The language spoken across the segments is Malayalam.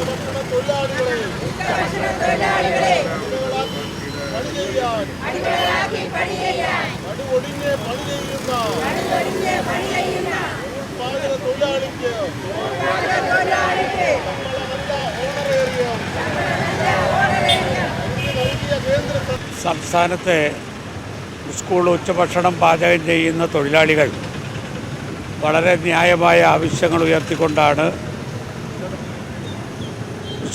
തൊഴിലാളിക്ക് സംസ്ഥാനത്തെ സ്കൂൾ ഉച്ചഭക്ഷണം പാചകം ചെയ്യുന്ന തൊഴിലാളികൾ വളരെ ന്യായമായ ആവശ്യങ്ങൾ ഉയർത്തിക്കൊണ്ടാണ്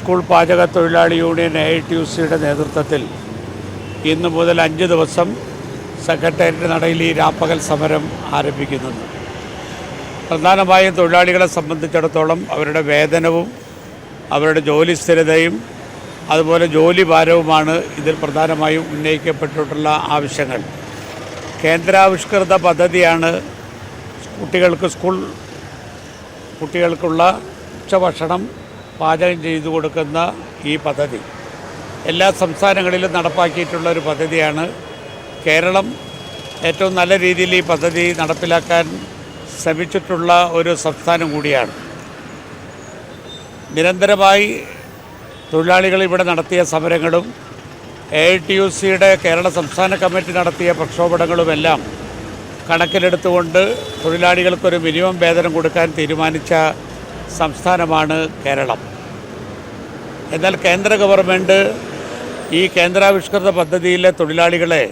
സ്കൂൾ പാചക തൊഴിലാളി union A I T U സിയുടെ നേതൃത്വത്തിൽ ഇന്ന് മുതൽ അഞ്ച് ദിവസം സെക്രട്ടേറിയറ്റ് നടയിൽ ഈ രാപ്പകൽ സമരം ആരംഭിക്കുന്നത് പ്രധാനമായും തൊഴിലാളികളെ സംബന്ധിച്ചിടത്തോളം അവരുടെ വേതനവും അവരുടെ ജോലി സ്ഥിരതയും അതുപോലെ ജോലി ഭാരവുമാണ് ഇതിൽ പ്രധാനമായും ഉന്നയിക്കപ്പെട്ടിട്ടുള്ള ആവശ്യങ്ങൾ. കേന്ദ്രാവിഷ്കൃത പദ്ധതിയാണ് കുട്ടികൾക്ക് സ്കൂൾ കുട്ടികൾക്കുള്ള ഉച്ചഭക്ഷണം പാചകം ചെയ്തു കൊടുക്കുന്ന ഈ പദ്ധതി. എല്ലാ സംസ്ഥാനങ്ങളിലും നടപ്പാക്കിയിട്ടുള്ള ഒരു പദ്ധതിയാണ് കേരളം. ഏറ്റവും നല്ല രീതിയിൽ ഈ പദ്ധതി നടപ്പിലാക്കാൻ ശ്രമിച്ചിട്ടുള്ള ഒരു സംസ്ഥാനം കൂടിയാണ്. നിരന്തരമായി തൊഴിലാളികൾ ഇവിടെ നടത്തിയ സമരങ്ങളും എ ഐ ടി യു സിയുടെ കേരള സംസ്ഥാന കമ്മിറ്റി നടത്തിയ പ്രക്ഷോഭങ്ങളുമെല്ലാം കണക്കിലെടുത്തുകൊണ്ട് തൊഴിലാളികൾക്കൊരു മിനിമം വേതനം കൊടുക്കാൻ തീരുമാനിച്ച സംസ്ഥാനമാണ് കേരളം. എന്നാൽ കേന്ദ്ര ഗവൺമെന്റ് ഈ കേന്ദ്രാവിഷ്കൃത പദ്ധതിയിലെ തൊഴിലാളികളെ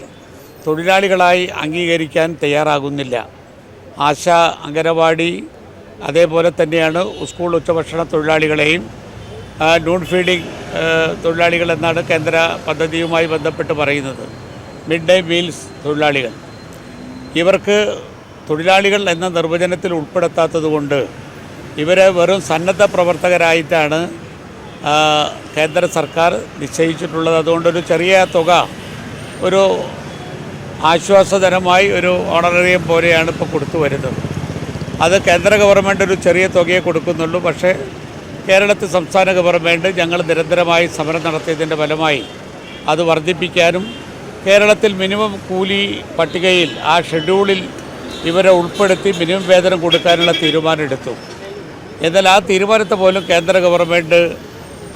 തൊഴിലാളികളായി അംഗീകരിക്കാൻ തയ്യാറാകുന്നില്ല. ആശ അംഗനവാടി അതേപോലെ തന്നെയാണ് സ്കൂൾ ഉച്ചഭക്ഷണ തൊഴിലാളികളെയും നോൺ ഫീഡിംഗ് തൊഴിലാളികളെന്നാണ് കേന്ദ്ര പദ്ധതിയുമായി ബന്ധപ്പെട്ട് പറയുന്നത്. മിഡ് ഡേ മീൽസ് തൊഴിലാളികൾ. ഇവർക്ക് തൊഴിലാളികൾ എന്ന നിർവചനത്തിൽ ഉൾപ്പെടുത്താത്തതുകൊണ്ട് ഇവരെ വെറും സന്നദ്ധ പ്രവർത്തകരായിട്ടാണ് കേന്ദ്ര സർക്കാർ നിശ്ചയിച്ചിട്ടുള്ളത്. അതുകൊണ്ടൊരു ചെറിയ തുക ഒരു ആശ്വാസധനമായി ഒരു ഓണറേറിയം പോലെയാണ് ഇപ്പോൾ കൊടുത്തു വരുന്നത്. അത് കേന്ദ്ര ഗവൺമെന്റ് ഒരു ചെറിയ തുകയെ കൊടുക്കുന്നുള്ളൂ. പക്ഷേ കേരളത്തിൽ സംസ്ഥാന ഗവൺമെന്റ് ഞങ്ങൾ നിരന്തരമായി സമരം നടത്തിയതിന്റെ ഫലമായി അത് വർദ്ധിപ്പിക്കാനും കേരളത്തിൽ മിനിമം കൂലി പട്ടികയിൽ ആ ഷെഡ്യൂളിൽ ഇവരെ ഉൾപ്പെടുത്തി മിനിമം വേതനം കൊടുക്കാനുള്ള തീരുമാനമെടുത്തു. എന്നാൽ ആ തീരുമാനത്തെ പോലും കേന്ദ്ര ഗവൺമെന്റ്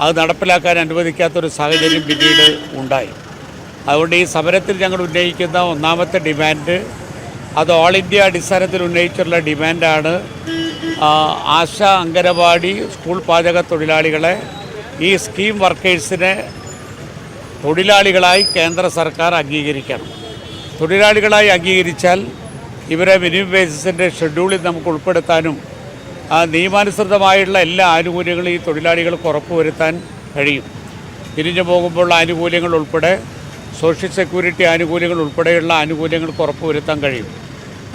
അത് നടപ്പിലാക്കാൻ അനുവദിക്കാത്തൊരു സാഹചര്യം പിന്നീട് ഉണ്ടായി. അതുകൊണ്ട് ഈ സമരത്തിൽ ഞങ്ങൾ ഉന്നയിക്കുന്ന ഒന്നാമത്തെ ഡിമാൻഡ് അത് ഓൾ ഇന്ത്യ അടിസ്ഥാനത്തിൽ ഉന്നയിച്ചിട്ടുള്ള ഡിമാൻഡാണ് ആശ അംഗനവാടി സ്കൂൾ പാചക തൊഴിലാളികളെ ഈ സ്കീം വർക്കേഴ്സിനെ തൊഴിലാളികളായി കേന്ദ്ര സർക്കാർ അംഗീകരിക്കണം. തൊഴിലാളികളായി അംഗീകരിച്ചാൽ ഇവരെ മിനിമം വേജസിന്റെ ഷെഡ്യൂളിൽ നമുക്ക് ഉൾപ്പെടുത്താനും നിയമാനുസൃതമായുള്ള എല്ലാ ആനുകൂല്യങ്ങളും ഈ തൊഴിലാളികൾക്ക് ഉറപ്പുവരുത്താൻ കഴിയും. തിരിഞ്ഞു പോകുമ്പോൾ ആനുകൂല്യങ്ങൾ ഉൾപ്പെടെ സോഷ്യൽ സെക്യൂരിറ്റി ആനുകൂല്യങ്ങൾ ഉൾപ്പെടെയുള്ള ആനുകൂല്യങ്ങൾക്ക് ഉറപ്പുവരുത്താൻ കഴിയും.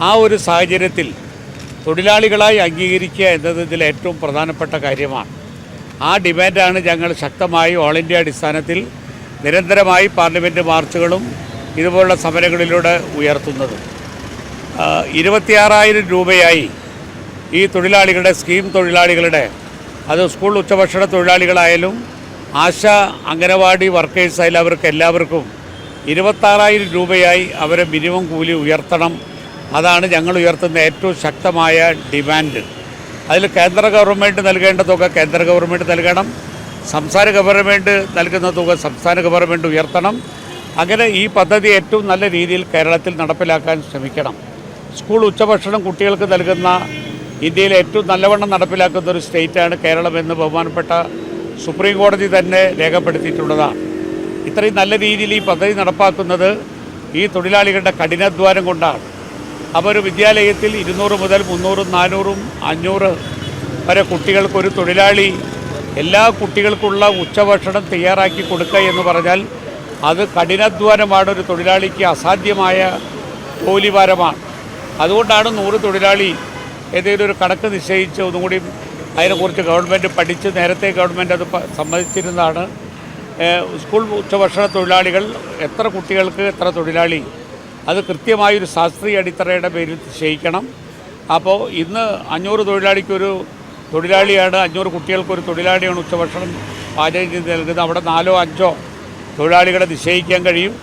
ആ ഒരു സാഹചര്യത്തിൽ തൊഴിലാളികളായി അംഗീകരിക്കുക എന്നത് ഇതിൽ ഏറ്റവും പ്രധാനപ്പെട്ട കാര്യമാണ്. ആ ഡിമാൻഡാണ് ഞങ്ങൾ ശക്തമായി ഓൾ ഇന്ത്യ അടിസ്ഥാനത്തിൽ നിരന്തരമായി പാർലമെന്റ് മാർച്ചുകളും ഇതുപോലുള്ള സമരങ്ങളിലൂടെ ഉയർത്തുന്നത്. ഇരുപത്തിയാറായിരം രൂപയായി ഈ തൊഴിലാളികളുടെ സ്കീം തൊഴിലാളികളുടെ അത് സ്കൂൾ ഉച്ചഭക്ഷണ തൊഴിലാളികളായാലും ആശ അംഗനവാടി വർക്കേഴ്സായാലും അവർക്ക് എല്ലാവർക്കും ഇരുപത്താറായിരം രൂപയായി അവരെ മിനിമം കൂലി ഉയർത്തണം. അതാണ് ഞങ്ങൾ ഉയർത്തുന്ന ഏറ്റവും ശക്തമായ ഡിമാൻഡ്. അതിൽ കേന്ദ്ര ഗവൺമെന്റ് നൽകേണ്ട തുക കേന്ദ്ര ഗവൺമെന്റ് നൽകണം. സംസ്ഥാന ഗവൺമെന്റ് നൽകുന്ന തുക സംസ്ഥാന ഗവൺമെന്റ് ഉയർത്തണം. അങ്ങനെ ഈ പദ്ധതി ഏറ്റവും നല്ല രീതിയിൽ കേരളത്തിൽ നടപ്പിലാക്കാൻ ശ്രമിക്കണം. സ്കൂൾ ഉച്ചഭക്ഷണം കുട്ടികൾക്ക് നൽകുന്ന ഇന്ത്യയിലെ ഏറ്റവും നല്ലവണ്ണം നടപ്പിലാക്കുന്ന ഒരു സ്റ്റേറ്റാണ് കേരളം എന്ന് ബഹുമാനപ്പെട്ട സുപ്രീം കോടതി തന്നെ രേഖപ്പെടുത്തിയിട്ടുള്ളതാണ്. ഇത്രയും നല്ല രീതിയിൽ ഈ പദ്ധതി നടപ്പാക്കുന്നത് ഈ തൊഴിലാളികളുടെ കഠിനാധ്വാനം കൊണ്ടാണ്. അപ്പോൾ ഒരു വിദ്യാലയത്തിൽ ഇരുന്നൂറ് മുതൽ മുന്നൂറും നാനൂറും അഞ്ഞൂറ് വരെ കുട്ടികൾക്കൊരു തൊഴിലാളി എല്ലാ കുട്ടികൾക്കുള്ള ഉച്ചഭക്ഷണം തയ്യാറാക്കി കൊടുക്കുക എന്ന് പറഞ്ഞാൽ അത് കഠിനാധ്വാനമാണ് ഒരു തൊഴിലാളിക്ക് അസാധ്യമായ ജോലിഭാരമാണ്. അതുകൊണ്ടാണ് നൂറ് തൊഴിലാളി ഏതെങ്കിലും ഒരു കണക്ക് നിശ്ചയിച്ച് ഒന്നും കൂടി അതിനെക്കുറിച്ച് ഗവൺമെന്റ് പഠിച്ച് നേരത്തെ ഗവൺമെന്റ് അത് സമ്മതിച്ചിരുന്നതാണ്. സ്കൂൾ ഉച്ചഭക്ഷണ തൊഴിലാളികൾ എത്ര കുട്ടികൾക്ക് എത്ര തൊഴിലാളി? അത് കൃത്യമായൊരു ശാസ്ത്രീയ അടിത്തറയുടെ പേരിൽ നിശ്ചയിക്കണം. അപ്പോൾ ഇന്ന് അഞ്ഞൂറ് തൊഴിലാളിക്കൊരു തൊഴിലാളിയാണ് അഞ്ഞൂറ് കുട്ടികൾക്കൊരു തൊഴിലാളിയാണ് ഉച്ചഭക്ഷണം പാചകം ചെയ്ത് നൽകുന്നത്. അവിടെ നാലോ അഞ്ചോ തൊഴിലാളികളെ നിശ്ചയിക്കാൻ കഴിയും.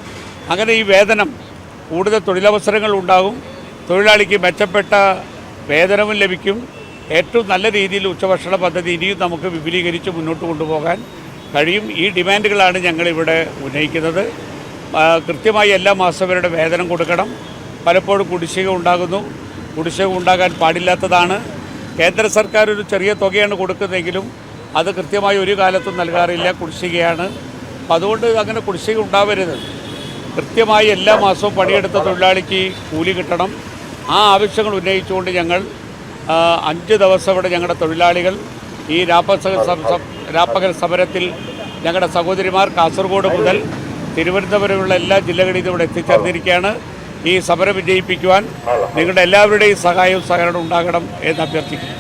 അങ്ങനെ ഈ വേതനം കൂടുതൽ തൊഴിലവസരങ്ങൾ ഉണ്ടാകും. തൊഴിലാളിക്ക് മെച്ചപ്പെട്ട വേതനവും ലഭിക്കും. ഏറ്റവും നല്ല രീതിയിൽ ഉച്ചഭക്ഷണ പദ്ധതി ഇനിയും നമുക്ക് വിപുലീകരിച്ച് മുന്നോട്ട് കൊണ്ടുപോകാൻ കഴിയും. ഈ ഡിമാൻഡുകളാണ് ഞങ്ങളിവിടെ ഉന്നയിക്കുന്നത്. കൃത്യമായി എല്ലാ മാസം വേതനം കൊടുക്കണം. പലപ്പോഴും കുടിശ്ശിക ഉണ്ടാകുന്നു. കുടിശ്ശിക ഉണ്ടാകാൻ പാടില്ലാത്തതാണ്. കേന്ദ്ര സർക്കാർ ഒരു ചെറിയ തുകയാണ് കൊടുക്കുന്നതെങ്കിലും അത് കൃത്യമായി ഒരു കാലത്തും നൽകാറില്ല. കുടിശ്ശികയാണ്. അപ്പം അതുകൊണ്ട് അങ്ങനെ കുടിശ്ശിക ഉണ്ടാവരുത്. കൃത്യമായി എല്ലാ മാസവും പണിയെടുത്ത തൊഴിലാളിക്ക് കൂലി കിട്ടണം. ആ ആവശ്യങ്ങൾ ഉന്നയിച്ചുകൊണ്ട് ഞങ്ങൾ അഞ്ച് ദിവസം ഇവിടെ ഞങ്ങളുടെ തൊഴിലാളികൾ ഈ രാപ്പസ സം- രാപ്പകൽ സമരത്തിൽ ഞങ്ങളുടെ സഹോദരിമാർ കാസർഗോഡ് മുതൽ തിരുവനന്തപുരമുള്ള എല്ലാ ജില്ലകളിലും ഇവിടെ എത്തിച്ചേർന്നിരിക്കുകയാണ്. ഈ സമരം വിജയിപ്പിക്കുവാൻ നിങ്ങളുടെ എല്ലാവരുടെയും സഹായവും സഹകരണം ഉണ്ടാകണം എന്ന് അഭ്യർത്ഥിക്കുന്നു.